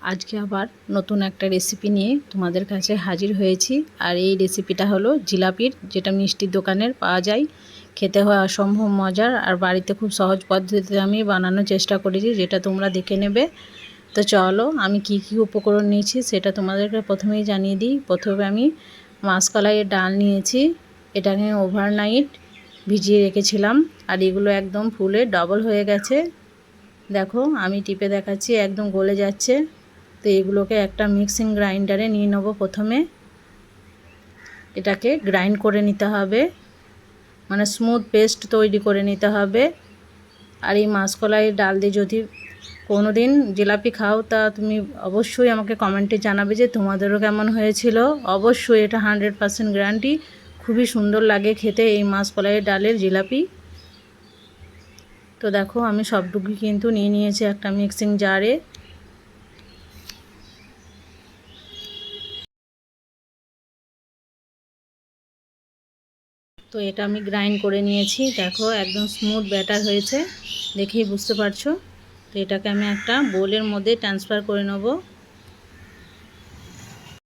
আজকে আবার নতুন একটা রেসিপি নিয়ে তোমাদের কাছে হাজির হয়েছি। আর এই রেসিপিটা হলো জিলাপির, যেটা মিষ্টির দোকানের পাওয়া যায়। খেতে হয় অসম্ভব মজার আর বাড়িতে খুব সহজ পদ্ধতিতে আমি বানানোর চেষ্টা করেছি, যেটা তোমরা দেখে নেবে। তো চলো, আমি কি কি উপকরণ নিয়েছি সেটা তোমাদেরকে প্রথমেই জানিয়ে দিই। প্রথমে আমি মাসকলাইয়ের ডাল নিয়েছি। এটাকে ওভারনাইট ভিজিয়ে রেখেছিলাম আর এগুলো একদম ফুলে ডবল হয়ে গেছে। দেখো, আমি টিপে দেখাচ্ছি, একদম গলে যাচ্ছে। তো এগুলোকে একটা মিক্সিং গ্রাইন্ডারে নিয়ে নেব প্রথমে। এটাকে গ্রাইন্ড করে নিতে হবে। মানে স্মুথ পেস্ট তৈরি করে নিতে হবে। আর এই মাসকলাই ডাল দিয়ে যদি কোনো দিন জিলাপি খাও, তা তুমি অবশ্যই আমাকে কমেন্টে জানাবে যে তোমাদেরও কেমন হয়েছিল। অবশ্যই এটা হান্ড্রেড পারসেন্ট গ্যারান্টি খুবই সুন্দর লাগে খেতে এই মাসকলাই ডালের জিলাপি। তো দেখো, আমি সবটুকুই কিন্তু নিয়ে নিয়েছি একটা মিক্সিং জারে তো এটা আমি গ্রাইন্ড করে নিয়েছি। দেখো, একদম স্মুথ ব্যাটার হয়েছে। দেখেই বুঝতে পারছ? তো এটাকে আমি একটা বোলের মধ্যে ট্রান্সফার করে নেব।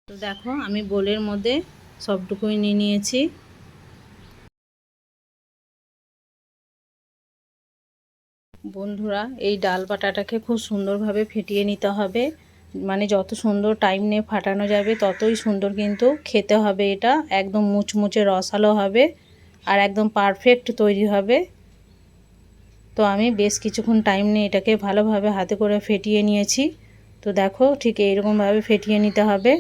তো দেখো, আমি বোলের মধ্যে সবটুকুই নিয়ে নিয়েছি। বন্ধুরা, এই ডাল বাটাটাকে খুব সুন্দরভাবে ফেটিয়ে নিতে হবে। মানে যত সুন্দর টাইম নিয়ে ফাটানো যাবে, ততই সুন্দর কিন্তু খেতে হবে এটা। একদম মুচমুচে রসালো হবে। আর একদম পারফেক্ট তৈরি হবে। তো আমি বেশ কিছুক্ষণ টাইম নিয়ে এটাকে ভালোভাবে হাতে করে ফেটিয়ে নিয়েছি। তো দেখো ঠিক এইরকমভাবে ফেটিয়ে নিতে হবে।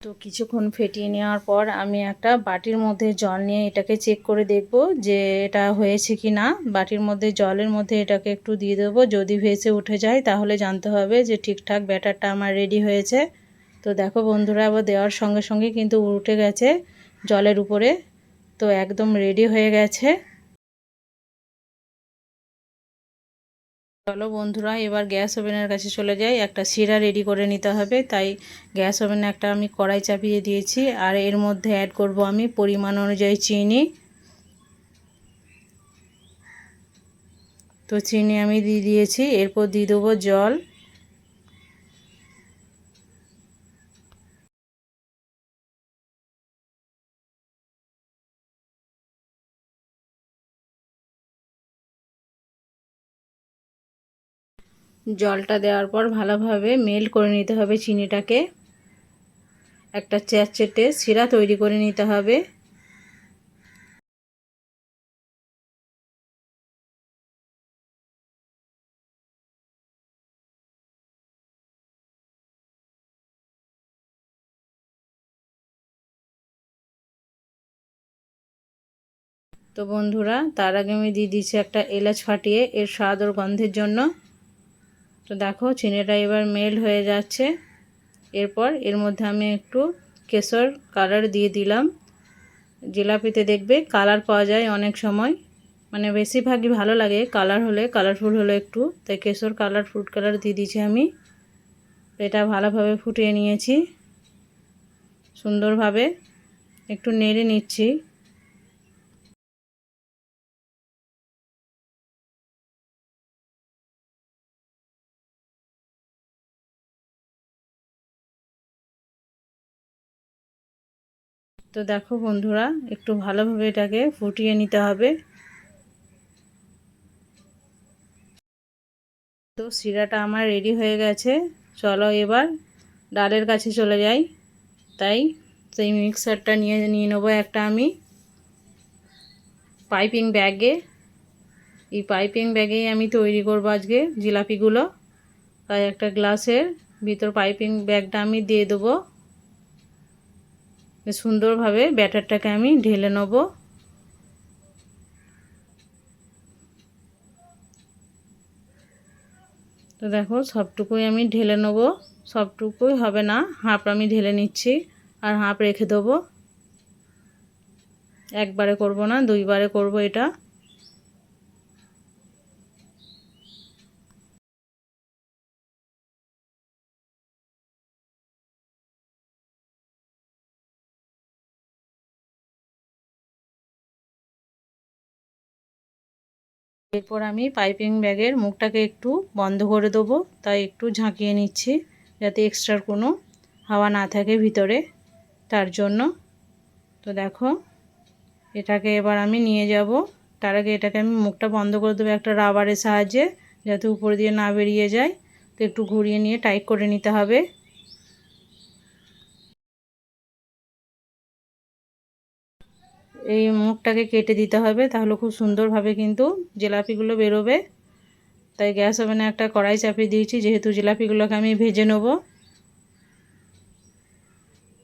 তো কিছুক্ষণ ফেটিয়ে নেওয়ার পর আমি একটা বাটির মধ্যে জল নিয়ে এটাকে চেক করে দেখব যে এটা হয়েছে কি না বাটির মধ্যে, জলের মধ্যে এটাকে একটু দিয়ে দেবো। যদি ভেসে উঠে যায় তাহলে জানতে হবে যে ঠিকঠাক ব্যাটারটা আমার রেডি হয়েছে। তো দেখো বন্ধুরা, আবার দেওয়ার সঙ্গে সঙ্গে কিন্তু উঠে গেছে জলের উপরে। তো একদম রেডি হয়ে গেছে। চলো বন্ধুরা, এবার গ্যাস ওভেনের কাছে চলে যাই। একটা শিরা রেডি করে নিতে হবে। তাই গ্যাস ওভেনে একটা আমি কড়াই চাপিয়ে দিয়েছি। আর এর মধ্যে অ্যাড করব আমি পরিমাণ অনুযায়ী চিনি। তো চিনি আমি দিয়ে দিয়েছি। এরপর দিয়ে দেবো জল। জলটা দেওয়ার পর ভালোভাবে মেল্ট করে নিতে হবে চিনিটাকে। একটা চেটে শিরা তৈরি করে নিতে হবে। তো বন্ধুরা, তার আগে আমি দিয়ে দিচ্ছি একটা এলাচ ফাটিয়ে, এর স্বাদ ওর গন্ধের জন্য। তো দেখো চিনিটা এবার মেল্ট হয়ে যাচ্ছে। এরপর এর মধ্যে আমি একটু কেশর কালার দিয়ে দিলাম। জিলাপিতে দেখবে কালার পাওয়া যায় অনেক সময়। মানে বেশিরভাগই ভালো লাগে কালার হলে কালারফুল হলে একটু। তাই কেশর কালার ফ্রুট কালার দিয়ে দিয়েছি আমি। এটা ভালোভাবে ফুটিয়ে নিয়েছি। সুন্দরভাবে একটু নেড়ে নিচ্ছি। তো দেখো বন্ধুরা, একটু ভালোভাবে এটাকে ফুটিয়ে নিতে হবে। তো শিরাটা আমার রেডি হয়ে গেছে। চলো এবার ডালের কাছে চলে যাই। তাই সেই মিক্সারটা নিয়ে নিয়ে নেব একটা আমি পাইপিং ব্যাগে। এই পাইপিং ব্যাগেই আমি তৈরি করব আজকে জিলাপিগুলো। তাই একটা গ্লাসের ভিতর পাইপিং ব্যাগটা আমি দিয়ে দেবো। সুন্দরভাবে ব্যাটারটাকে আমি ঢেলে নেব। তো দেখো, সবটুকুই আমি ঢেলে নেব। সবটুকুই হবে না, হাফ আমি ঢেলে নিচ্ছি আর হাফ রেখে দেবো। একবারে করব না, দুইবারে করব এটা। এরপর আমি পাইপিং ব্যাগের মুখটাকে একটু বন্ধ করে দেবো, তাই একটু ঝাঁকিয়ে নিচ্ছি যাতে এক্সট্রার কোনো হাওয়া না থাকে ভিতরে তার জন্য। তো দেখো, এটাকে এবার আমি নিয়ে যাব। তার আগে এটাকে আমি মুখটা বন্ধ করে দেবো একটা রাবারের সাহায্যে, যাতে উপর দিয়ে না বেরিয়ে যায়। তো একটু ঘুরিয়ে নিয়ে টাইট করে নিতে হবে। এই মুখটাকে কেটে দিতে হবে, তাহলে খুব সুন্দরভাবে কিন্তু জিলাপিগুলো বেরোবে। তাই গ্যাস ওভেনে একটা কড়াই চাপিয়ে দিয়েছি, যেহেতু জিলাপিগুলোকে আমি ভেজে নেব।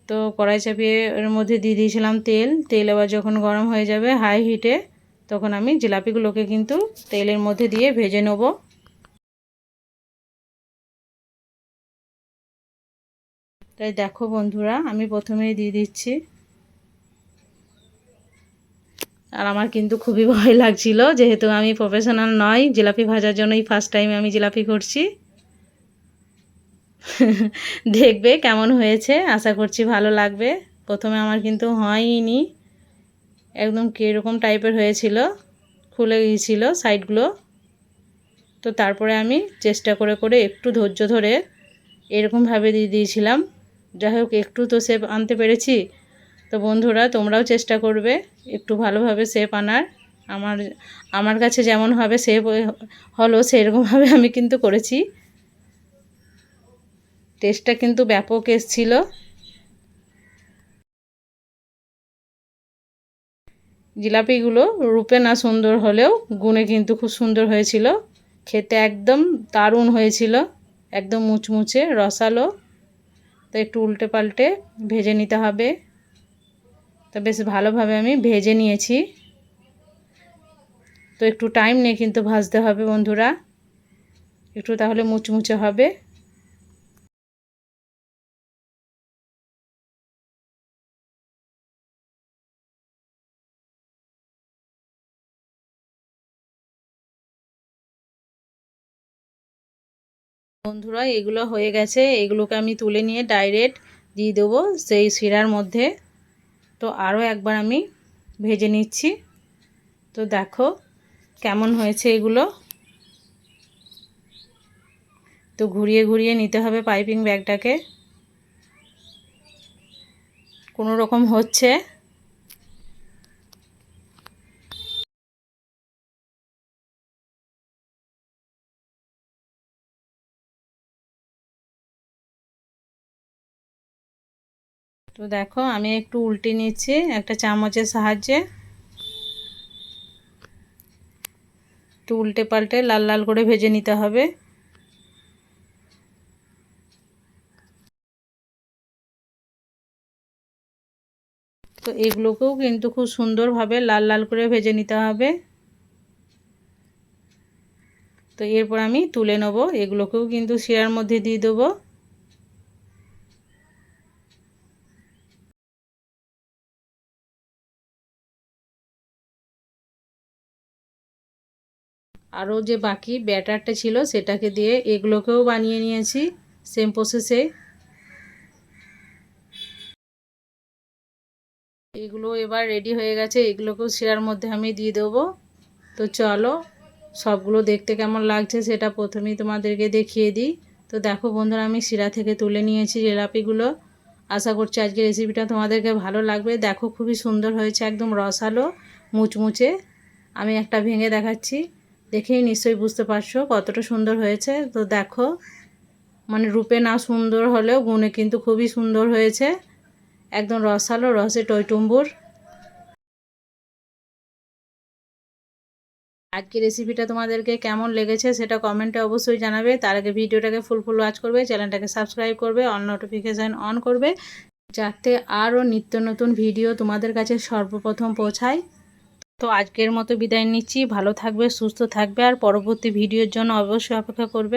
তো কড়াই চাপিয়ে এর মধ্যে দিয়ে দিয়েছিলাম তেল। তেল আবার যখন গরম হয়ে যাবে হাই হিটে, তখন আমি জিলাপিগুলোকে কিন্তু তেলের মধ্যে দিয়ে ভেজে নেব। তাই দেখো বন্ধুরা, আমি প্রথমেই দিয়ে দিচ্ছি। আর আমার কিন্তু খুবই ভয় লাগছিল, যেহেতু আমি প্রফেশনাল নয়, জিলাপি ভাজার জন্যই ফার্স্ট টাইম আমি জিলাপি করছি। দেখবে কেমন হয়েছে, আশা করছি ভালো লাগবে। প্রথমে আমার কিন্তু হয়নি, একদম কীরকম টাইপের হয়েছিল, খুলে গিয়েছিল সাইডগুলো তো তারপরে আমি চেষ্টা করে করে একটু ধৈর্য ধরে এরকমভাবে দিয়ে দিয়েছিলাম। যাই হোক, একটু তো সেপ আনতে পেরেছি। তো বন্ধুরা, তোমরাও চেষ্টা করবে একটু ভালোভাবে শেপ আনার। আমার আমার কাছে যেমন হবে শেপ হলো, সেরকমভাবে আমি কিন্তু করেছি। টেস্টটা কিন্তু ব্যাপক এসছিল। জিলাপিগুলো রূপে না সুন্দর হলেও গুণে কিন্তু খুব সুন্দর হয়েছিল। খেতে একদম দারুণ হয়েছিল, একদম মুচমুচে, রসালো। তো একটু উল্টে পাল্টে ভেজে নিতে হবে। তো বেশ ভালোভাবে আমি ভেজে নিয়েছি। তো একটু টাইম নিয়ে কিন্তু ভাজতে হবে বন্ধুরা। একটু তাহলে মুচমুচে হবে। বন্ধুরা, এগুলো হয়ে গেছে। এগুলোকে আমি তুলে নিয়ে ডাইরেক্ট দিয়ে দেবো সেই শিরার মধ্যে। তো আরও একবার আমি ভেজে নিচ্ছি। তো দেখো কেমন হয়েছে এগুলো। তো ঘুরিয়ে ঘুরিয়ে নিতে হবে পাইপিং ব্যাগটাকে। কোনো রকম হচ্ছে। তো দেখো, আমি একটু উল্টে নিচ্ছি, একটা চামচের সাহায্যে। একটু উল্টে পাল্টে লাল লাল করে ভেজে নিতে হবে। তো এগুলোকেও কিন্তু খুব সুন্দরভাবে লাল লাল করে ভেজে নিতে হবে। তো এরপর আমি তুলে নেব, এগুলোকেও কিন্তু শিরার মধ্যে দিয়ে দেবো। আরও যে বাকি ব্যাটারটা ছিল সেটাকে দিয়ে এগুলোকেও বানিয়ে নিয়েছি সেম প্রসেসে এগুলো এবার রেডি হয়ে গেছে, এগুলোকেও শিরার মধ্যে আমি দিয়ে দেবো। তো চলো, সবগুলো দেখতে কেমন লাগছে সেটা প্রথমেই তোমাদেরকে দেখিয়ে দিই। তো দেখো বন্ধুরা, আমি শিরা থেকে তুলে নিয়েছি জিলাপিগুলো। আশা করছি আজকে রেসিপিটা তোমাদেরকে ভালো লাগবে। দেখো খুবই সুন্দর হয়েছে, একদম রসালো, মুচমুচে। আমি একটা ভেঙে দেখাচ্ছি। দেখেই নিশ্চয়ই বুঝতে পারছ কতটা সুন্দর হয়েছে। তো দেখো মানে রূপে না সুন্দর হলেও গুণে কিন্তু খুবই সুন্দর হয়েছে। একদম রসালো, রসে টইটুম্বুর। আজকে রেসিপিটা তোমাদেরকে কেমন লেগেছে সেটা কমেন্টে অবশ্যই জানাবে। তার আগে ভিডিওটাকে ফুল ফুল ওয়াচ করবে চ্যানেলটাকে সাবস্ক্রাইব করবে অন নোটিফিকেশান অন করবে, যাতে আরও নিত্য নতুন ভিডিও তোমাদের কাছে সর্বপ্রথম পৌঁছায়। তো আজকের মতো বিদায় নিচ্ছি। ভালো থাকবে, সুস্থ থাকবে, আর পরবর্তী ভিডিওর জন্য অবশ্যই অপেক্ষা করবে।